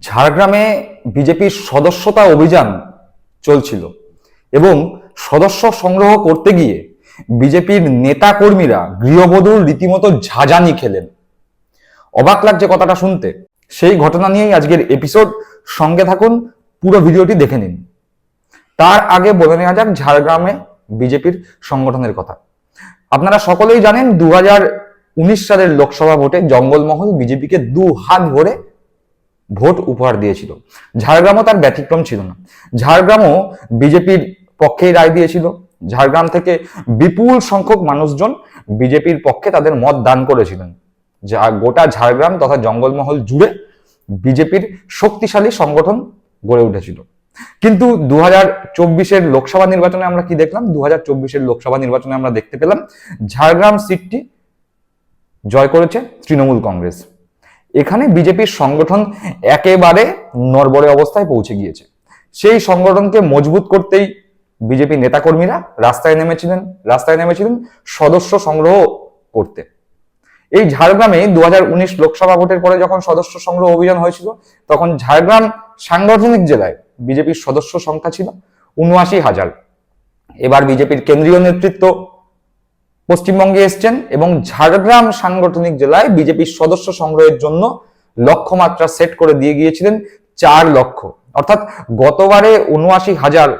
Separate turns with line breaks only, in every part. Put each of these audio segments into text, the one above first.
ঝাড়গ্রামে বিজেপির সদস্যতা অভিযান চলছিল এবং সদস্য সংগ্রহ করতে গিয়ে বিজেপির নেতা কর্মীরা গৃহবধূর রীতিমতো ঝাঁঝানি খেলেন। অবাক লাগছে কথাটা শুনতে। সেই ঘটনা নিয়েই আজকের এপিসোড। সঙ্গে থাকুন, পুরো ভিডিওটি দেখে নিন। তার আগে বলে নেওয়া যাক ঝাড়গ্রামে বিজেপির সংগঠনের কথা। আপনারা সকলেই জানেন দু সালের লোকসভা ভোটে জঙ্গলমহল বিজেপিকে দু হাত ভরে ভোট উপহার দিয়েছিল। ঝাড়গ্রামও তার ব্যতিক্রম ছিল না। ঝাড়গ্রামও বিজেপির পক্ষেই রায় দিয়েছিল। ঝাড়গ্রাম থেকে বিপুল সংখ্যক মানুষজন বিজেপির পক্ষে তাদের মত দান করেছিলেন। যা গোটা ঝাড়গ্রাম তথা জঙ্গলমহল জুড়ে বিজেপির শক্তিশালী সংগঠন গড়ে উঠেছিল। কিন্তু দু হাজার চব্বিশের লোকসভা নির্বাচনে আমরা কি দেখলাম? দু হাজার চব্বিশের লোকসভা নির্বাচনে আমরা দেখতে পেলাম, ঝাড়গ্রাম সিটটি জয় করেছে তৃণমূল কংগ্রেস। এখানে বিজেপির সংগঠন একেবারে নরবরে অবস্থায় পৌঁছে গিয়েছে। সেই সংগঠনকে মজবুত করতেই বিজেপি নেতাকর্মীরা রাস্তায় নেমেছিলেন রাস্তায় নেমেছিলেন সদস্য সংগ্রহ করতে। এই ঝাড়গ্রামে দু হাজার উনিশ লোকসভা ভোটের পরে যখন সদস্য সংগ্রহ অভিযান হয়েছিল, তখন ঝাড়গ্রাম সাংগঠনিক জেলায় বিজেপির সদস্য সংখ্যা ছিল উনআশি হাজার। এবার বিজেপির কেন্দ্রীয় নেতৃত্ব পশ্চিমবঙ্গে এসছেন এবং ঝাড়গ্রাম সাংগঠনিক জেলায় বিজেপির সদস্য সংগ্রহের জন্য লক্ষ্যমাত্রা সেট করে দিয়ে গিয়েছিলেন চার লক্ষ। অর্থাৎ গতবারে উনআশি হাজার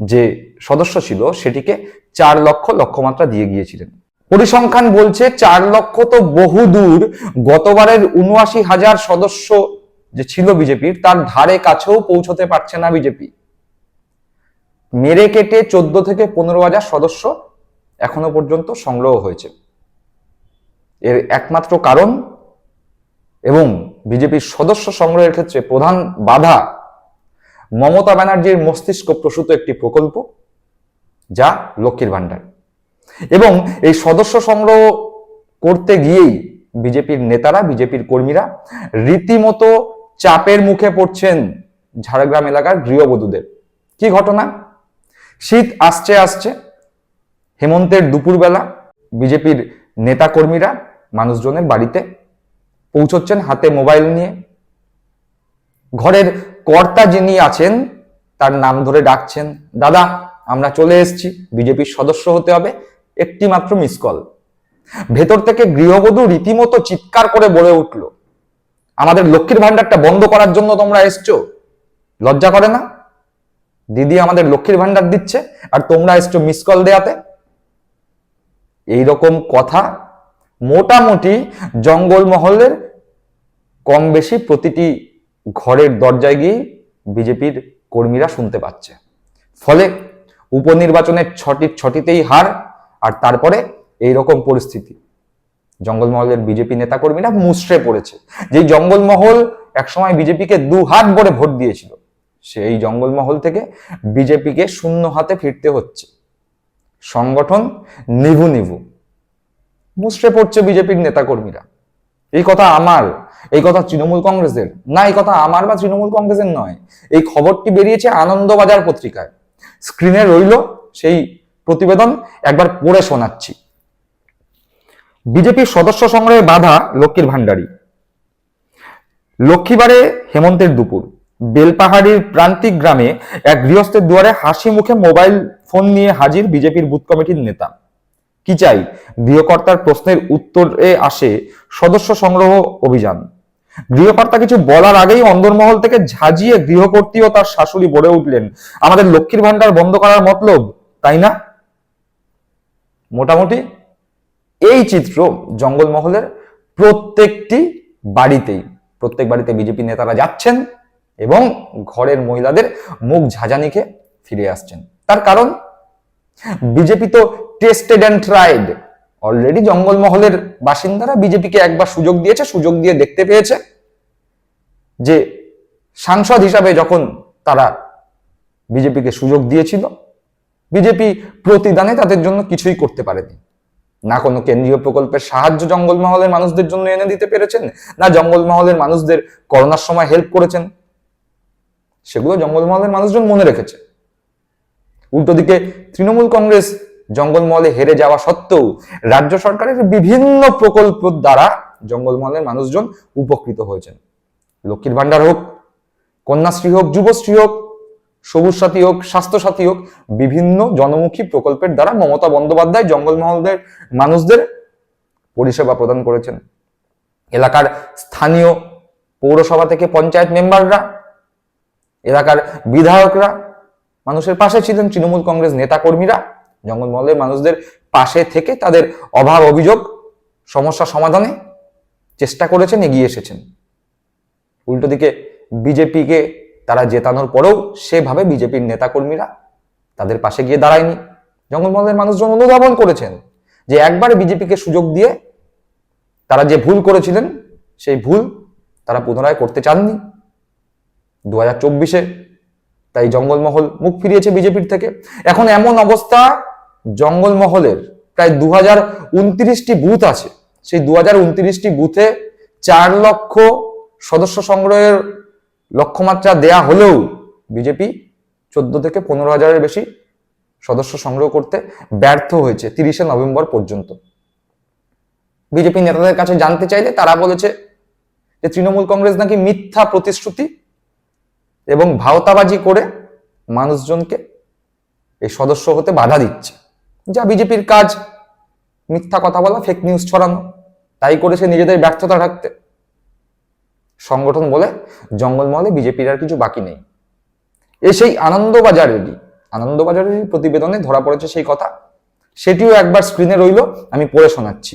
যে সদস্য ছিল, সেটিকে চার লক্ষ লক্ষ্যমাত্রা দিয়ে গিয়েছিলেন। পরিসংখ্যান বলছে চার লক্ষ তো বহু দূর গতবারের উনআশি হাজার সদস্য যে ছিল বিজেপির, তার ধারে কাছেও পৌঁছতে পারছে না বিজেপি। মেরে কেটে চোদ্দ থেকে পনেরো হাজার সদস্য এখনও পর্যন্ত সংগ্রহ হয়েছে। এর একমাত্র কারণ এবং বিজেপির সদস্য সংগ্রহের ক্ষেত্রে প্রধান বাধা মমতা ব্যানার্জির মস্তিষ্ক প্রসূত একটি প্রকল্প, যা লক্ষ্মীর ভাণ্ডার। এবং এই সদস্য সংগ্রহ করতে গিয়েই বিজেপির নেতারা, বিজেপির কর্মীরা রীতিমতো চাপের মুখে পড়ছেন ঝাড়গ্রাম এলাকার গৃহবধূদের। কি ঘটনা? শীত আসছে আসছে। হেমন্তের দুপুরবেলা বিজেপির নেতাকর্মীরা মানুষজনের বাড়িতে পৌঁছচ্ছেন হাতে মোবাইল নিয়ে। ঘরের কর্তা যিনি আছেন, তার নাম ধরে ডাকছেন, দাদা, আমরা চলে এসেছি, বিজেপির সদস্য হতে হবে। একটি মাত্র মিস কল। ভেতর থেকে গৃহবধূ রীতিমতো চিৎকার করে বলে উঠল, আমাদের লক্ষ্মীর ভান্ডারটা বন্ধ করার জন্য তোমরা এসছো? লজ্জা করে না? দিদি আমাদের লক্ষ্মীর ভান্ডার দিচ্ছে, আর তোমরা এসছো মিস কল দেয়াতে? এইরকম কথা মোটামুটি জঙ্গলমহলের কম বেশি প্রতিটি ঘরের দরজায় গিয়ে বিজেপির কর্মীরা শুনতে পাচ্ছে। ফলে উপনির্বাচনের ছটি ছটিতেই হার আর তারপরে এই রকম পরিস্থিতি। জঙ্গলমহলের বিজেপি নেতাকর্মীরা মুসড়ে পড়েছে। যেই জঙ্গলমহল একসময় বিজেপিকে দু হাত ভরে ভোট দিয়েছিল, সেই জঙ্গলমহল থেকে বিজেপিকে শূন্য হাতে ফিরতে হচ্ছে। সংগঠন নিভু নিভু। মুসড়ে পড়ছে বিজেপির নেতাকর্মীরা। এই কথা আমার, এই কথা তৃণমূল কংগ্রেসের, না, এই কথা আমার বা তৃণমূল কংগ্রেসের নয়। এই খবরটি বেরিয়েছে আনন্দবাজার পত্রিকায়। স্ক্রিনে রইল সেই প্রতিবেদন, একবার পড়ে শোনাচ্ছি। বিজেপির সদস্য সংগ্রহে বাধা লক্ষ্মীর ভান্ডারী লক্ষ্মীবারে হেমন্তের দুপুর। বেলপাহাড়ির প্রান্তিক গ্রামে এক গৃহস্থের দুয়ারে হাসি মুখে মোবাইল ফোন নিয়ে হাজির বিজেপির বুথ কমিটির নেতা। কি চাই? গৃহকর্তার প্রশ্নের উত্তরে আসে সদস্য সংগ্রহ অভিযান। গৃহকর্তা কিছু বলার আগেই অন্দরমহল থেকে ঝাঁঝিয়ে গৃহকর্ত্রী ও তার শাশুড়ি বলে উঠলেন, আমাদের লক্ষ্মীর ভান্ডার বন্ধ করার মতলব, তাই না? মোটামুটি এই চিত্র জঙ্গলমহলের প্রত্যেকটি বাড়িতেই, প্রত্যেক বাড়িতে বিজেপি নেতারা যাচ্ছেন। এবং ঘরের মহিলাদের মুখ ঝাঁঝানিকে ফিরে আসছেন। তার কারণ, বিজেপি তো টেস্টেড অ্যান্ড ট্রাইড। অলরেডি জঙ্গলমহলের বাসিন্দারা বিজেপিকে একবার সুযোগ দিয়েছে, সুযোগ দিয়ে দেখতে পেয়েছে যে সাংসদ হিসাবে যখন তারা বিজেপিকে সুযোগ দিয়েছিল, বিজেপি প্রতিদানে তাদের জন্য কিছুই করতে পারেনি। না কোনো কেন্দ্রীয় প্রকল্পের সাহায্য জঙ্গলমহলের মানুষদের জন্য এনে দিতে পেরেছেন, না জঙ্গলমহলের মানুষদের করোনার সময় হেল্প করেছেন। সেগুলো জঙ্গলমহলের মানুষজন মনে রেখেছে। উল্টো দিকে তৃণমূল কংগ্রেস জঙ্গলমহলে হেরে যাওয়া সত্ত্বেও রাজ্য সরকারের বিভিন্ন প্রকল্প দ্বারা জঙ্গলমহলের মানুষজন উপকৃত হয়েছেন। লক্ষ্মীর ভাণ্ডার হোক, কন্যাশ্রী হোক, যুবশ্রী হোক, সবুজ সাথী হোক, স্বাস্থ্য সাথী হোক, বিভিন্ন জনমুখী প্রকল্পের দ্বারা মমতা বন্দ্যোপাধ্যায় জঙ্গলমহলদের মানুষদের পরিষেবা প্রদান করেছেন। এলাকার স্থানীয় পৌরসভা থেকে পঞ্চায়েত মেম্বাররা এলাকার বিধায়করা, মানুষের পাশে ছিলেন তৃণমূল কংগ্রেস নেতাকর্মীরা জঙ্গলমহলের মানুষদের পাশে থেকে তাদের অভাব অভিযোগ, সমস্যা সমাধানে চেষ্টা করেছেন, এগিয়ে এসেছেন। উল্টো দিকে বিজেপিকে তারা জেতানোর পরেও সেভাবে বিজেপির নেতাকর্মীরা তাদের পাশে গিয়ে দাঁড়ায়নি। জঙ্গলমহলের মানুষজন অনুধাবন করেছেন যে একবার বিজেপিকে সুযোগ দিয়ে তারা যে ভুল করেছিলেন, সেই ভুল তারা পুনরায় করতে চাননি। দু হাজার চব্বিশে। তাই জঙ্গলমহল মুখ ফিরিয়েছে বিজেপির থেকে। এখন এমন অবস্থা জঙ্গলমহলের। প্রায় দু হাজার উনত্রিশটি বুথ আছে। সেই দু হাজার উনত্রিশটি বুথে চার লক্ষ সদস্য সংগ্রহের লক্ষ্যমাত্রা দেয়া হলেও বিজেপি চোদ্দ থেকে পনেরো হাজারের বেশি সদস্য সংগ্রহ করতে ব্যর্থ হয়েছে তিরিশে নভেম্বর পর্যন্ত। বিজেপি নেতাদের কাছে জানতে চাইলে তারা বলেছে যে তৃণমূল কংগ্রেস নাকি মিথ্যা প্রতিশ্রুতি এবং ভাওতাবাজি করে মানুষজনকে এই সদস্য হতে বাধা দিচ্ছে। যা বিজেপির কাজ। মিথ্যা কথা বলা ফেক নিউজ ছড়ানো, তাই করেছে নিজেদের ব্যর্থতা রাখতে সংগঠন বলে জঙ্গলমহলে বিজেপির আর কিছু বাকি নেই। এ সেই আনন্দবাজারেরই আনন্দবাজারেরই প্রতিবেদনে ধরা পড়েছে সেই কথা। সেটিও একবার স্ক্রিনে রইল, আমি পড়ে শোনাচ্ছি।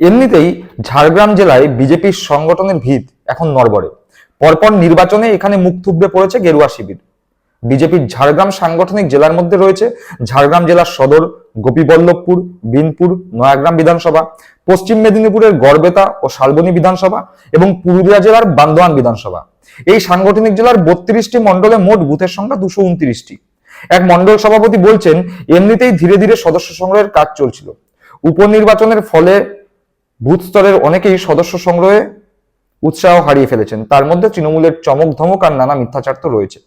এমনিতেই ঝাড়গ্রাম জেলায় বিজেপির সংগঠনের ভিত এখন নড়বড়ে। পরপর নির্বাচনে এখানে মুখ থুবড়ে পড়েছে গেরুয়া শিবির। বিজেপির ঝাড়গ্রাম সাংগঠনিক জেলার মধ্যে রয়েছে ঝাড়গ্রাম জেলার সদর, গোপীবল্লভপুর, বিনপুর, নয়াগ্রাম বিধানসভা, পশ্চিম মেদিনীপুরের গড়বেতা ও শালবনী বিধানসভা এবং পুরুলিয়া জেলার বান্দোয়ান বিধানসভা। এই সাংগঠনিক জেলার বত্রিশটি মণ্ডলে মোট বুথের সংখ্যা দুশো উনত্রিশটি। এক মণ্ডল সভাপতি বলছেন, এমনিতেই ধীরে ধীরে সদস্য সংগ্রহের কাজ চলছিল। উপনির্বাচনের ফলে বুথ স্তরের অনেকেই সদস্য সংগ্রহে উৎসাহ হারিয়ে ফেলেছেন। তার মধ্যে তৃণমূলের চমক ধমক আর নানা মিথ্যাচার তো রয়েছে।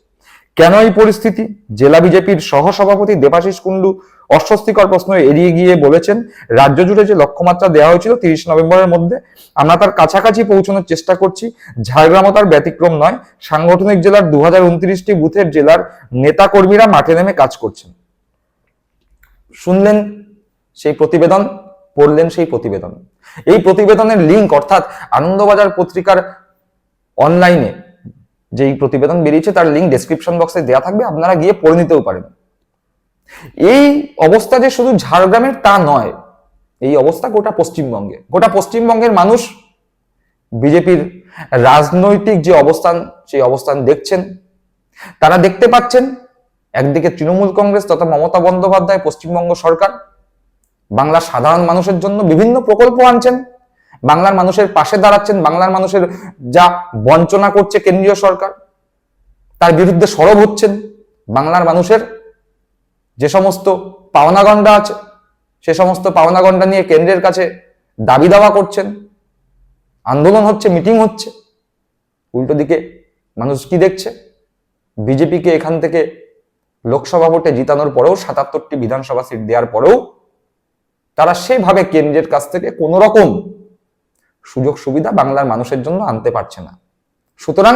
কেন এই পরিস্থিতি? জেলা বিজেপির সহসভাপতি দেবাশিস কুন্ডু অস্বস্তিকর প্রশ্ন এড়িয়ে গিয়ে বলেছেন, রাজ্য জুড়ে যে লক্ষ্যমাত্রা দেওয়া হয়েছিল তিরিশ নভেম্বরের মধ্যে, আমরা তার কাছাকাছি পৌঁছানোর চেষ্টা করছি। ঝাড়গ্রামও তার ব্যতিক্রম নয়। সাংগঠনিক জেলার দু বুথের জেলার নেতাকর্মীরা মাঠে নেমে কাজ করছেন। শুনলেন সেই প্রতিবেদন? পড়লেন সেই প্রতিবেদন। এই প্রতিবেদনের লিঙ্ক অর্থাৎ আনন্দবাজার পত্রিকার অনলাইনে যেই প্রতিবেদন বেরিয়েছে, তার লিঙ্ক ডেসক্রিপশন বক্সে দেওয়া থাকবে, আপনারা গিয়ে পড়ে নিতেও পারেন। এই অবস্থা যে শুধু ঝাড়গ্রামের তা নয়, এই অবস্থা গোটা পশ্চিমবঙ্গে। গোটা পশ্চিমবঙ্গের মানুষ বিজেপির রাজনৈতিক যে অবস্থান, সেই অবস্থান দেখছেন। তারা দেখতে পাচ্ছেন একদিকে তৃণমূল কংগ্রেস তথা মমতা বন্দ্যোপাধ্যায় পশ্চিমবঙ্গ সরকার বাংলার সাধারণ মানুষের জন্য বিভিন্ন প্রকল্প আনছেন। বাংলার মানুষের পাশে দাঁড়াচ্ছেন, বাংলার মানুষের যা বঞ্চনা করছে কেন্দ্রীয় সরকার, তার বিরুদ্ধে সরব হচ্ছেন। বাংলার মানুষের যে সমস্ত পাওনাগণ্ডা আছে, সে সমস্ত পাওনাগণ্ডা নিয়ে কেন্দ্রের কাছে দাবি দাওয়া করছেন। আন্দোলন হচ্ছে, মিটিং হচ্ছে। উল্টো দিকে মানুষ কি দেখছে? বিজেপিকে এখান থেকে লোকসভা ভোটে জিতানোর পরেও সাতাত্তরটি বিধানসভা সিট দেওয়ার পরেও তারা সেভাবে কেন্দ্রের কাছ থেকে কোনো রকম সুযোগ সুবিধা বাংলার মানুষের জন্য আনতে পারছে না। সুতরাং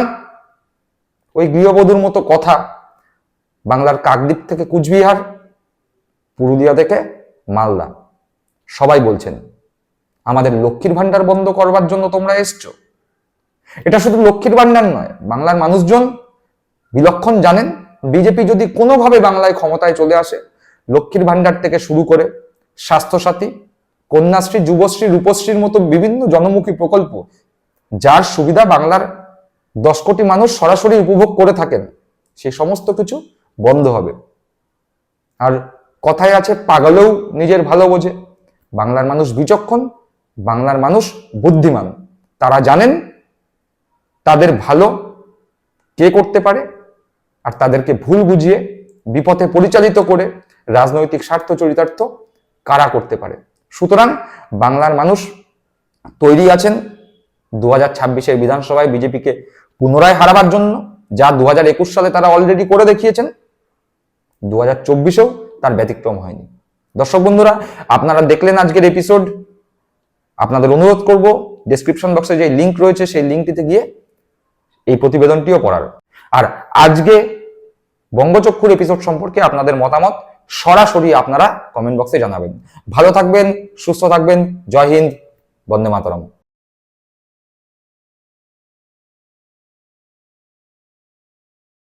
ওই গৃহবধূর মতো কথা বাংলার কাকদ্বীপ থেকে কুচবিহার, পুরুলিয়া থেকে মালদা, সবাই বলছেন, আমাদের লক্ষ্মীর ভাণ্ডার বন্ধ করবার জন্য তোমরা এসছো। এটা শুধু লক্ষ্মীর ভান্ডার নয়, বাংলার মানুষজন বিলক্ষণ জানেন, বিজেপি যদি কোনোভাবে বাংলায় ক্ষমতায় চলে আসে, লক্ষ্মীর ভাণ্ডার থেকে শুরু করে স্বাস্থ্যসাথী, কন্যাশ্রী, যুবশ্রী, রূপশ্রীর মতো বিভিন্ন জনমুখী প্রকল্প, যার সুবিধা বাংলার দশ কোটি মানুষ সরাসরি উপভোগ করে থাকেন, সে সমস্ত কিছু বন্ধ হবে। আর কথায় আছে, পাগলেও নিজের ভালো বোঝে। বাংলার মানুষ বিচক্ষণ, বাংলার মানুষ বুদ্ধিমান। তারা জানেন তাদের ভালো কে করতে পারে আর তাদেরকে ভুল বুঝিয়ে, বিপথে পরিচালিত করে রাজনৈতিক স্বার্থ চরিতার্থ কারা করতে পারে? সুতরাং বাংলার মানুষ তৈরি আছেন দু হাজার ছাব্বিশের বিধানসভায় বিজেপিকে পুনরায় হারাবার জন্য, যা দু একুশ সালে তারা অলরেডি করে দেখিয়েছেন। দু হাজার চব্বিশেও তার ব্যতিক্রম হয়নি। দর্শক বন্ধুরা, আপনারা দেখলেন আজকের এপিসোড আপনাদের অনুরোধ করব ডেসক্রিপশন বক্সে যে লিংক রয়েছে, সেই লিঙ্কটিতে গিয়ে এই প্রতিবেদনটিও পড়ার। আর আজকে বঙ্গচক্ষুর এপিসোড সম্পর্কে আপনাদের মতামত সরাসরি আপনারা কমেন্ট বক্সে জানাবেন। ভালো থাকবেন সুস্থ থাকবেন। জয় হিন্দ বন্দে মাতরম।